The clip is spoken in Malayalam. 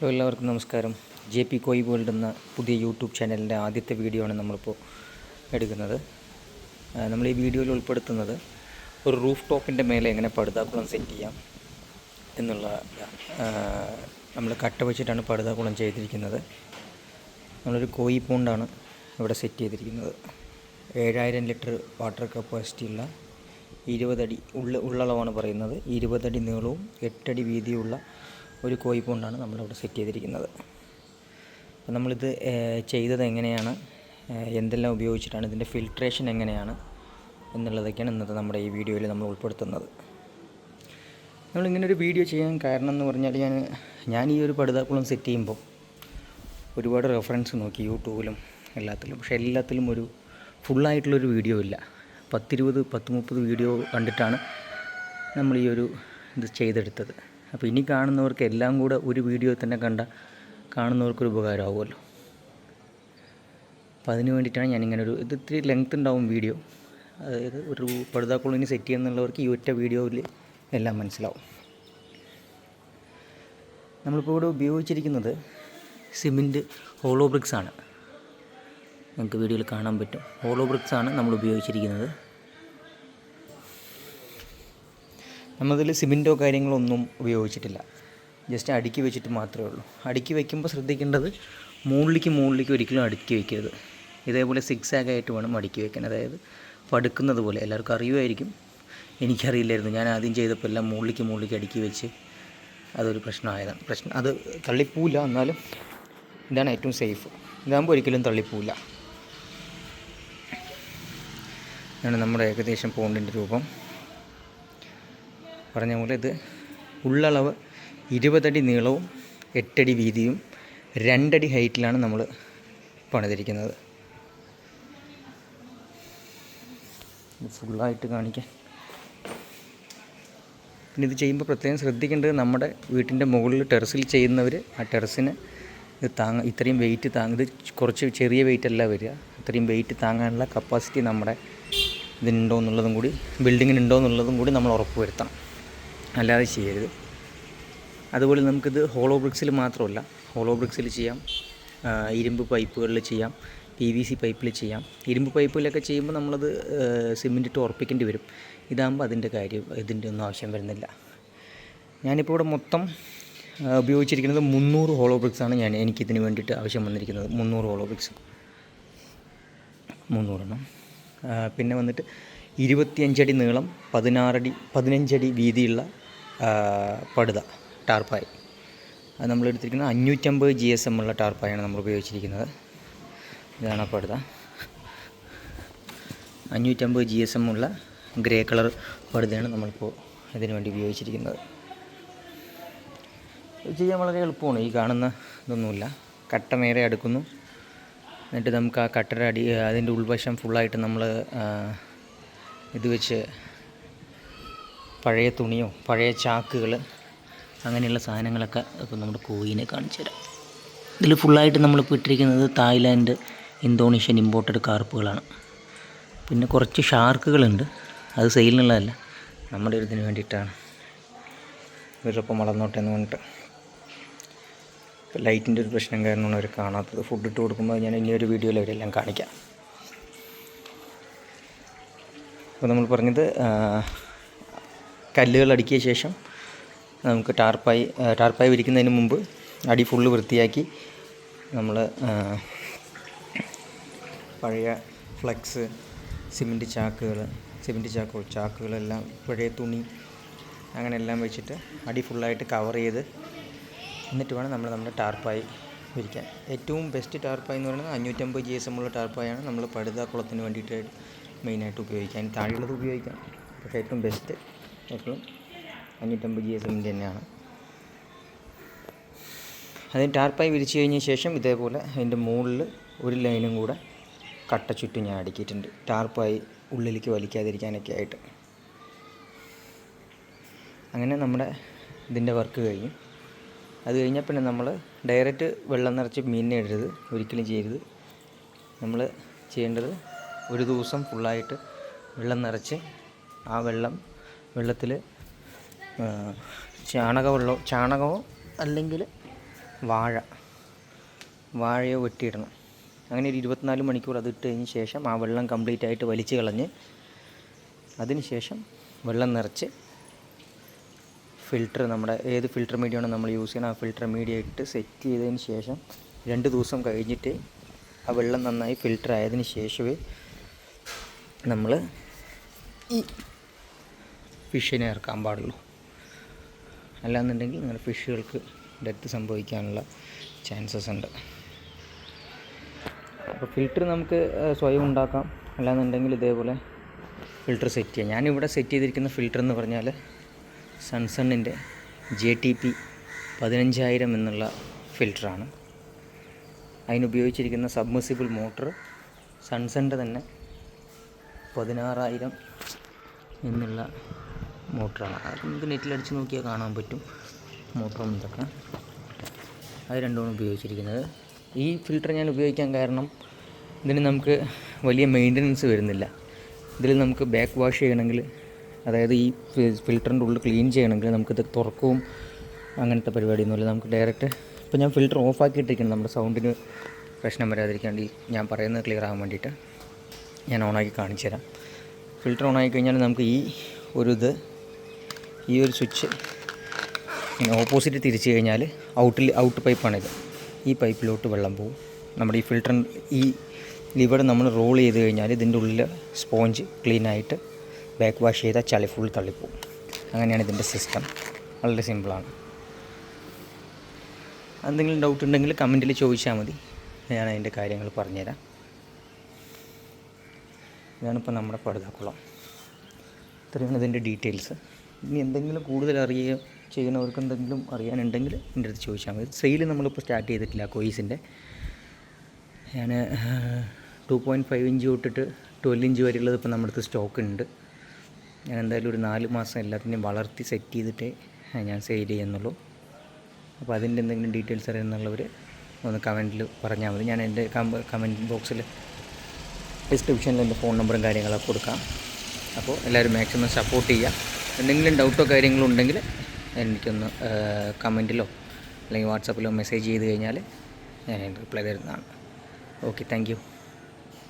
ഹലോ എല്ലാവർക്കും നമസ്കാരം. ജെ പി കോയി വേൾഡ് എന്ന പുതിയ യൂട്യൂബ് ചാനലിന്റെ ആദ്യത്തെ വീഡിയോ ആണ് നമ്മളിപ്പോൾ എടുക്കുന്നത്. നമ്മൾ ഈ വീഡിയോയിൽ ഉൾപ്പെടുത്തുന്നത് ഒരു റൂഫ് ടോപ്പിന്റെ മേലെ എങ്ങനെ പടുതാക്കുളം സെറ്റ് ചെയ്യാം എന്നുള്ള നമ്മൾ കട്ട വെച്ചിട്ടാണ് പടുതാക്കുളം ചെയ്തിരിക്കുന്നത്. നമ്മളൊരു കോയി പോണ്ടാണ് ഇവിടെ സെറ്റ് ചെയ്തിരിക്കുന്നത്. ഏഴായിരം ലിറ്റർ വാട്ടർ കപ്പാസിറ്റിയുള്ള ഇരുപതടി ഉള്ള ഉള്ളളവാണ് പറയുന്നത്. ഇരുപതടി നീളവും എട്ടടി വീതിയുള്ള ഒരു കോയി പോണ്ടാണ് നമ്മളിവിടെ സെറ്റ് ചെയ്തിരിക്കുന്നത്. അപ്പോൾ നമ്മളിത് ചെയ്തത് എങ്ങനെയാണ്? എന്തെല്ലാം ഉപയോഗിച്ചിട്ടാണ്? ഇതിന്റെ ഫിൽട്രേഷൻ എങ്ങനെയാണ്? എന്നുള്ളതൊക്കെയാണ് ഇന്നത്തെ നമ്മുടെ ഈ വീഡിയോയിൽ നമ്മൾ ഉൾപ്പെടുത്തുന്നത്. നമ്മളിങ്ങനെ ഒരു വീഡിയോ ചെയ്യാൻ കാരണം എന്ന് പറഞ്ഞാൽ ഞാൻ ഞാൻ ഈ ഒരു പടുതാക്കുളം സെറ്റ് ചെയ്യുമ്പോൾ ഒരുപാട് റെഫറൻസ് നോക്കി യൂട്യൂബിലും എല്ലാത്തിലും. പക്ഷേ എല്ലാത്തിലും ഒരു ഫുള്ളായിട്ടുള്ളൊരു വീഡിയോ ഇല്ല. പത്തിരുപത് പത്ത് മുപ്പത് വീഡിയോ കണ്ടിട്ടാണ് നമ്മൾ ഈ ഒരു ഇത് ചെയ്തെടുത്തത്. അപ്പോൾ ഇനി കാണുന്നവർക്ക് എല്ലാം കൂടെ ഒരു വീഡിയോ തന്നെ കണ്ട കാണുന്നവർക്കൊരു ഉപകാരമാവുമല്ലോ. അപ്പോൾ അതിന് വേണ്ടിയിട്ടാണ് ഞാനിങ്ങനെ ഒരു ഇത് ഇത്തിരി ലെങ്ത് ഉണ്ടാവും വീഡിയോ. അതായത് ഒരു പടുതാക്കുളം സെറ്റ് ചെയ്യുന്നുള്ളവർക്ക് ഈ ഒറ്റ വീഡിയോയിൽ എല്ലാം മനസ്സിലാവും. നമ്മളിപ്പോൾ ഇവിടെ ഉപയോഗിച്ചിരിക്കുന്നത് സിമെന്റ് ഹോളോ ബ്രിക്സ് ആണ്. നിങ്ങൾക്ക് വീഡിയോയിൽ കാണാൻ പറ്റും. ഹോളോ ബ്രിക്സ് ആണ് നമ്മൾ ഉപയോഗിച്ചിരിക്കുന്നത്. നമ്മളിതിൽ സിമെന്റോ കാര്യങ്ങളോ ഒന്നും ഉപയോഗിച്ചിട്ടില്ല. ജസ്റ്റ് അടുക്കി വെച്ചിട്ട് മാത്രമേ ഉള്ളൂ. അടുക്കി വയ്ക്കുമ്പോൾ ശ്രദ്ധിക്കേണ്ടത് മുകളിലേക്ക് മുകളിലേക്ക് ഒരിക്കലും അടുക്കി വയ്ക്കരുത് ഇതേപോലെ സിക്സ് ആയിട്ട് വേണം അടുക്കി വയ്ക്കാൻ അതായത് പടുക്കുന്നത് പോലെ. എല്ലാവർക്കും അറിയുമായിരിക്കും. എനിക്കറിയില്ലായിരുന്നു. ഞാൻ ആദ്യം ചെയ്തപ്പോൾ എല്ലാം മുകളിലേക്ക് മുകളിലേക്ക് അടുക്കി വെച്ച് അതൊരു പ്രശ്നമായതാണ്. പ്രശ്നം അത് തള്ളിപ്പോവില്ല. എന്നാലും ഇതാണ് ഏറ്റവും സേഫ് ഇതാകുമ്പോൾ ഒരിക്കലും തള്ളിപ്പോവില്ല. ഇതാണ് നമ്മുടെ ഏകദേശം പോണ്ടിന്റെ രൂപം. പറഞ്ഞ പോലെ ഇത് ഉള്ളളവ് ഇരുപതടി നീളവും എട്ടടി വീതിയും രണ്ടടി ഹൈറ്റിലാണ് നമ്മൾ പണിതിരിക്കുന്നത്. ഫുള്ളായിട്ട് കാണിക്കാൻ പിന്നെ ഇത് ചെയ്യുമ്പോൾ പ്രത്യേകം ശ്രദ്ധിക്കേണ്ടത് നമ്മുടെ വീട്ടിന്റെ മുകളിൽ ടെറസിൽ ചെയ്യുന്നവർ ആ ടെറസിന് ഇത് താങ്ങ ഇത്രയും വെയിറ്റ് താങ്ങ ഇത് കുറച്ച് ചെറിയ വെയിറ്റ് അല്ല വരിക. ഇത്രയും വെയിറ്റ് താങ്ങാനുള്ള കപ്പാസിറ്റി നമ്മുടെ ഇതിനുണ്ടോ എന്നുള്ളതും കൂടി ബിൽഡിങ്ങിനുണ്ടോ എന്നുള്ളതും കൂടി നമ്മൾ ഉറപ്പ് വരുത്തണം അല്ലാതെ ചെയ്യരുത്. അതുപോലെ നമുക്കിത് ഹോളോ ബ്രിക്സിൽ മാത്രമല്ല ഹോളോ ബ്രിക്സിൽ ചെയ്യാം ഇരുമ്പ് പൈപ്പുകളിൽ ചെയ്യാം പി വി സി പൈപ്പിൽ ചെയ്യാം. ഇരുമ്പ് പൈപ്പിലൊക്കെ ചെയ്യുമ്പോൾ നമ്മളത് സിമെന്റ് ഇട്ട് ഉറപ്പിക്കേണ്ടി വരും. ഇതാകുമ്പോൾ അതിന്റെ കാര്യം ഇതിന്റെ ഒന്നും ആവശ്യം വരുന്നില്ല. ഞാനിപ്പോൾ ഇവിടെ മൊത്തം ഉപയോഗിച്ചിരിക്കുന്നത് മുന്നൂറ് ഹോളോ ബ്രിക്സാണ് ഞാൻ എനിക്കിതിന് വേണ്ടിയിട്ട് ആവശ്യം വന്നിരിക്കുന്നത്. മുന്നൂറ് ഹോളോ ബ്രിക്സ് മുന്നൂറെണ്ണം. പിന്നെ വന്നിട്ട് ഇരുപത്തിയഞ്ചടി നീളം പതിനാറടി പതിനഞ്ചടി വീതിയുള്ള പടുത ടാർപ്പായി. അത് നമ്മൾ എടുത്തിരിക്കുന്നത് അഞ്ഞൂറ്റമ്പത് ജി എസ് എം ഉള്ള ടാർപ്പായാണ് നമ്മൾ ഉപയോഗിച്ചിരിക്കുന്നത്. ഇതാണ് പടുത. അഞ്ഞൂറ്റമ്പത് ജി എസ് എം ഉള്ള ഗ്രേ കളർ പടുതയാണ് നമ്മളിപ്പോൾ ഇതിനു വേണ്ടി ഉപയോഗിച്ചിരിക്കുന്നത്. ചെയ്യാൻ വളരെ എളുപ്പമാണ്. ഈ കാണുന്ന ഇതൊന്നുമില്ല. കട്ട നേരെ അടുക്കുന്നു. എന്നിട്ട് നമുക്ക് ആ കട്ടയുടെ അടി അതിന്റെ ഉൾവശം ഫുള്ളായിട്ട് നമ്മൾ ഇത് വെച്ച് പഴയ തുണിയോ പഴയ ചാക്കുകൾ അങ്ങനെയുള്ള സാധനങ്ങളൊക്കെ ഇപ്പോൾ നമ്മുടെ കോയിനെ കാണിച്ചു തരാം. ഇതിൽ ഫുള്ളായിട്ട് നമ്മളിപ്പോൾ ഇട്ടിരിക്കുന്നത് തായ്ലാൻഡ് ഇന്തോനേഷ്യൻ ഇമ്പോർട്ടഡ് കാർപ്പുകളാണ് പിന്നെ കുറച്ച് ഷാർക്കുകളുണ്ട്. അത് സെയിലിനുള്ളതല്ല നമ്മുടെ ഒരു ഇതിന് വേണ്ടിയിട്ടാണ്. ഇവരൊപ്പം വളർന്നോട്ടെ എന്ന് പറഞ്ഞിട്ട്. ലൈറ്റിന്റെ ഒരു പ്രശ്നം കാരണമാണ് അവർ കാണാത്തത്. ഫുഡ് ഇട്ട് കൊടുക്കുമ്പോൾ ഞാൻ ഇനിയൊരു വീഡിയോയിൽ അവരെല്ലാം കാണിക്കാം. അപ്പോൾ നമ്മൾ പറഞ്ഞത് കല്ലുകൾ അടുക്കിയ ശേഷം നമുക്ക് ടാർപ്പായി ടാർപ്പായി വിരിക്കുന്നതിന് മുമ്പ് അടി ഫുള്ള് വൃത്തിയാക്കി നമ്മൾ പഴയ ഫ്ലക്സ് സിമെന്റ് ചാക്കുകൾ സിമെന്റ് ചാക്കുകൾ ചാക്കുകളെല്ലാം പഴയ തുണി അങ്ങനെ എല്ലാം വെച്ചിട്ട് അടി ഫുള്ളായിട്ട് കവർ ചെയ്ത് എന്നിട്ട് വേണം നമ്മൾ നമ്മുടെ ടാർപ്പായി വിരിക്കാൻ. ഏറ്റവും ബെസ്റ്റ് ടാർപ്പായി എന്ന് പറയുന്നത് അഞ്ഞൂറ്റമ്പത് ജി എസ് എം ഉള്ള ടാർപ്പായാണ് നമ്മൾ പടുതാക്കുളത്തിന് വേണ്ടിയിട്ട് മെയിനായിട്ട് ഉപയോഗിക്കാൻ താഴെയുള്ളത് ഉപയോഗിക്കാം. പക്ഷേ ഏറ്റവും ബെസ്റ്റ് എപ്പോഴും അഞ്ഞൂറ്റമ്പത് ജി എസ് എമ്മിന്റെ തന്നെയാണ്. അതിന് ടാർപ്പായി വിരിച്ചു കഴിഞ്ഞ ശേഷം ഇതേപോലെ അതിന്റെ മുകളിൽ ഒരു ലൈനും കൂടെ കട്ട ചുറ്റും ഞാൻ അടുക്കിയിട്ടുണ്ട്. ടാർപ്പായി ഉള്ളിലേക്ക് വലിക്കാതിരിക്കാനൊക്കെ ആയിട്ട്. അങ്ങനെ നമ്മുടെ ഇതിന്റെ വർക്ക് കഴിഞ്ഞു. അത് കഴിഞ്ഞാൽ പിന്നെ നമ്മൾ ഡയറക്റ്റ് വെള്ളം നിറച്ച് മീനിനെ ഇടരുത്. ഒരിക്കലും ചെയ്യരുത്. നമ്മൾ ചെയ്യേണ്ടത് ഒരു ദിവസം ഫുള്ളായിട്ട് വെള്ളം നിറച്ച് ആ വെള്ളം വെള്ളത്തിൽ ചാണകമുള്ള ചാണകമോ അല്ലെങ്കിൽ വാഴ വാഴയോ വെട്ടിയിടണം. അങ്ങനെ ഒരു ഇരുപത്തിനാല് മണിക്കൂർ അത് ഇട്ട് കഴിഞ്ഞ ശേഷം ആ വെള്ളം കംപ്ലീറ്റ് ആയിട്ട് വലിച്ചു കളഞ്ഞ് അതിന് ശേഷം വെള്ളം നിറച്ച് ഫിൽറ്റർ നമ്മുടെ ഏത് ഫിൽറ്റർ മീഡിയമാണ് നമ്മൾ യൂസ് ചെയ്യുന്നത് ആ ഫിൽറ്റർ മീഡിയ ഇട്ട് സെറ്റ് ചെയ്തതിന് ശേഷം രണ്ട് ദിവസം കഴിഞ്ഞിട്ട് ആ വെള്ളം നന്നായി ഫിൽറ്റർ ആയതിന് ശേഷമേ നമ്മൾ ഈ ഫിഷിനെ ഇറക്കാൻ പാടുള്ളൂ. അല്ലാന്നുണ്ടെങ്കിൽ നിങ്ങളുടെ ഫിഷുകൾക്ക് ഡെത്ത് സംഭവിക്കാനുള്ള ചാൻസസ് ഉണ്ട്. അപ്പോൾ ഫിൽറ്റർ നമുക്ക് സ്വയം ഉണ്ടാക്കാം. അല്ലാന്നുണ്ടെങ്കിൽ ഇതേപോലെ ഫിൽറ്റർ സെറ്റ് ചെയ്യാം. ഞാനിവിടെ സെറ്റ് ചെയ്തിരിക്കുന്ന ഫിൽറ്റർ എന്ന് പറഞ്ഞാൽ സൺസണ്ണിന്റെ ജെ ടി പി പതിനഞ്ചായിരം എന്നുള്ള ഫിൽറ്ററാണ് അതിനുപയോഗിച്ചിരിക്കുന്ന സബ്മസിബിൾ മോട്ടർ സൺസണിന്റെ തന്നെ പതിനാറായിരം എന്നുള്ള മോട്ടറാണ്. അത് നമുക്ക് നെറ്റിലടിച്ച് നോക്കിയാൽ കാണാൻ പറ്റും. മോട്ടറും ഇതൊക്കെ. അത് രണ്ടുമാണ് ഉപയോഗിച്ചിരിക്കുന്നത്. ഈ ഫിൽറ്റർ ഞാൻ ഉപയോഗിക്കാൻ കാരണം ഇതിന് നമുക്ക് വലിയ മെയിന്റനൻസ് വരുന്നില്ല. ഇതിൽ നമുക്ക് ബാക്ക് വാഷ് ചെയ്യണമെങ്കിൽ അതായത് ഈ ഫിൽറ്ററിന്റെ ഉള്ളിൽ ക്ലീൻ ചെയ്യണമെങ്കിൽ നമുക്കിത് തുറക്കവും അങ്ങനത്തെ പരിപാടിയൊന്നുമില്ല നമുക്ക് ഡയറക്റ്റ് ഇപ്പോൾ ഞാൻ ഫിൽറ്റർ ഓഫ് ആക്കിയിട്ടിരിക്കുന്നത് നമ്മുടെ സൗണ്ടിന് പ്രശ്നം വരാതിരിക്കാണ്ട് ഞാൻ പറയുന്നത് ക്ലിയർ ആകാൻ വേണ്ടിയിട്ട്. ഞാൻ ഓണാക്കി കാണിച്ചു തരാം. ഫിൽറ്റർ ഓണാക്കി കഴിഞ്ഞാൽ നമുക്ക് ഈ ഒരു ഇത് ഈ ഒരു സ്വിച്ച് ഇങ്ങനെ ഓപ്പോസിറ്റ് തിരിച്ചു കഴിഞ്ഞാൽ ഔട്ടിൽ ഔട്ട് പൈപ്പാണിത് ഈ പൈപ്പിലോട്ട് വെള്ളം പോകും നമ്മുടെ ഈ ഫിൽറ്റർ ഈ ലിവർ നമ്മൾ റോൾ ചെയ്ത് കഴിഞ്ഞാൽ ഇതിന്റെ ഉള്ളിൽ സ്പോഞ്ച് ക്ലീൻ ആയിട്ട് ബാക്ക് വാഷ് ചെയ്താൽ ചളി ഫുൾ തള്ളിപ്പോവും. അങ്ങനെയാണ് ഇതിന്റെ സിസ്റ്റം വളരെ സിമ്പിളാണ് എന്തെങ്കിലും ഡൗട്ട് ഉണ്ടെങ്കിൽ കമന്റിൽ ചോദിച്ചാൽ മതി. ഞാൻ അതിന്റെ കാര്യങ്ങൾ പറഞ്ഞുതരാം. ഇതാണിപ്പോൾ നമ്മുടെ പടുതാക്കുളം. ഇത്രയാണ് ഇതിന്റെ ഡീറ്റെയിൽസ് ഇനി എന്തെങ്കിലും കൂടുതൽ അറിയുക ചെയ്യുന്നവർക്ക് എന്തെങ്കിലും അറിയാനുണ്ടെങ്കിൽ എന്റെ അടുത്ത് ചോദിച്ചാൽ മതി. സെയിൽ നമ്മളിപ്പോൾ സ്റ്റാർട്ട് ചെയ്തിട്ടില്ല കോയിസിന്റെ ഞാൻ ടു പോയിന്റ് ഫൈവ് ഇഞ്ച് തൊട്ടിട്ട് ട്വൽവ് ഇഞ്ച് വരെയുള്ളത് ഇപ്പോൾ നമ്മുടെ അടുത്ത് സ്റ്റോക്ക് ഉണ്ട്. ഞാൻ എന്തായാലും ഒരു നാല് മാസം എല്ലാത്തിനെയും വളർത്തി സെറ്റ് ചെയ്തിട്ടേ ഞാൻ സെയിൽ ചെയ്യുന്നുള്ളൂ. അപ്പോൾ അതിന്റെ എന്തെങ്കിലും ഡീറ്റെയിൽസ് അറിയുന്നുള്ളവർ ഒന്ന് കമന്റിൽ പറഞ്ഞാൽ മതി. ഞാൻ എന്റെ കമന്റ് ബോക്സിൽ ഡിസ്ക്രിപ്ഷനിൽ എന്റെ ഫോൺ നമ്പറും കാര്യങ്ങളൊക്കെ കൊടുക്കാം. അപ്പോൾ എല്ലാവരും മാക്സിമം സപ്പോർട്ട് ചെയ്യുക. എന്തെങ്കിലും ഡൗട്ടോ കാര്യങ്ങളോ ഉണ്ടെങ്കിൽ എനിക്കൊന്ന് കമന്റിലോ അല്ലെങ്കിൽ വാട്സപ്പിലോ മെസ്സേജ് ചെയ്ത് കഴിഞ്ഞാൽ ഞാൻ റിപ്ലൈ തരുന്നതാണ്. Okay thank